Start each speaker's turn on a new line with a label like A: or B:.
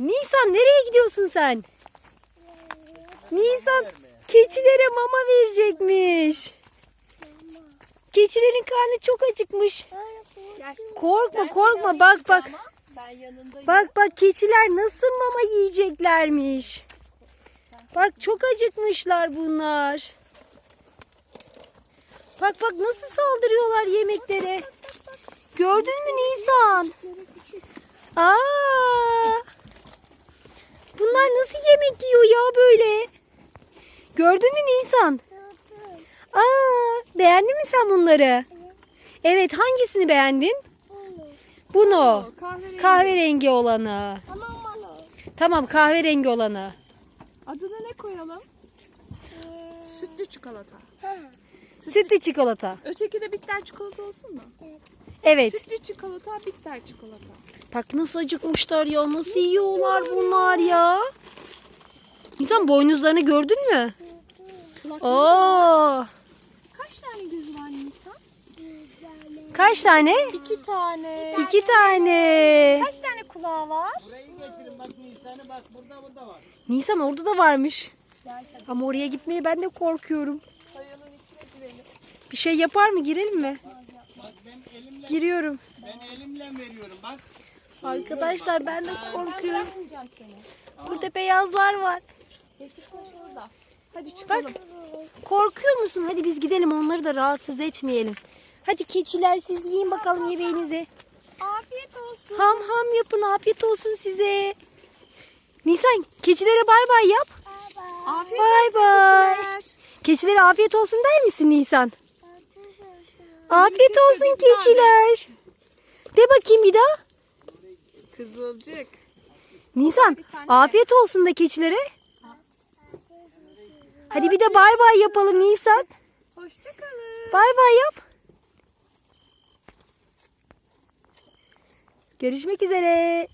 A: Nisan nereye gidiyorsun sen? Nisan keçilere mama verecekmiş. Keçilerin karnı çok acıkmış. Korkma korkma bak bak. Bak bak keçiler nasıl mama yiyeceklermiş. Bak çok acıkmışlar bunlar. Bak bak nasıl saldırıyorlar yemeklere. Gördün mü Nisan? Aa! Bunlar nasıl yemek yiyor ya böyle? Gördün mü Nisan? Aa, beğendin mi sen bunları? Evet, hangisini beğendin? Bunu.
B: Kahverengi.
A: Kahverengi olanı. Tamam kahverengi olanı.
B: Adını ne koyalım? Sütlü çikolata.
A: Sütlü çikolata.
B: Öteki de bitter çikolata olsun mu?
A: Evet.
B: Sütlü çikolata, bitter çikolata.
A: Bak nasıl acıkmışlar ya. Nasıl yiyorlar bunlar ya. İnsan boynuzlarını gördün mü? Oo.
B: Kaç tane gözü var Nisan?
A: Kaç tane?
B: İki tane.
A: İki tane.
B: Kaç tane kulağı var?
C: Burayı getirin bak Nisan'ı bak burada burada var.
A: Nisan orada da varmış. Ama oraya gitmeye ben de korkuyorum.
B: Sayalım içine girelim.
A: Bir şey yapar mı? Girelim mi?
C: Bak ben elimle
A: Giriyorum.
C: ben elimle veriyorum bak.
A: Arkadaşlar ben de korkuyorum.
B: Bırakmayacağım seni.
A: Burada beyazlar var.
B: Beşiktaş orada. Hadi
A: Bak
B: çıkalım.
A: korkuyor musun? Hadi biz gidelim onları da rahatsız etmeyelim. Hadi keçiler siz yiyin bakalım yemeğinizi.
B: Afiyet olsun.
A: Ham ham yapın afiyet olsun size. Nisan keçilere bay bay yap.
B: Afiyet
A: Bay
B: olsun
A: bay.
B: keçiler.
A: Keçilere afiyet olsun der misin Nisan? Afiyet olsun keçiler. De bakayım bir daha.
B: Kızılcık.
A: Nisan afiyet olsun da keçilere. Hadi bir de bay bay yapalım Nisan.
B: Hoşçakalın.
A: Bay bay yap. Görüşmek üzere.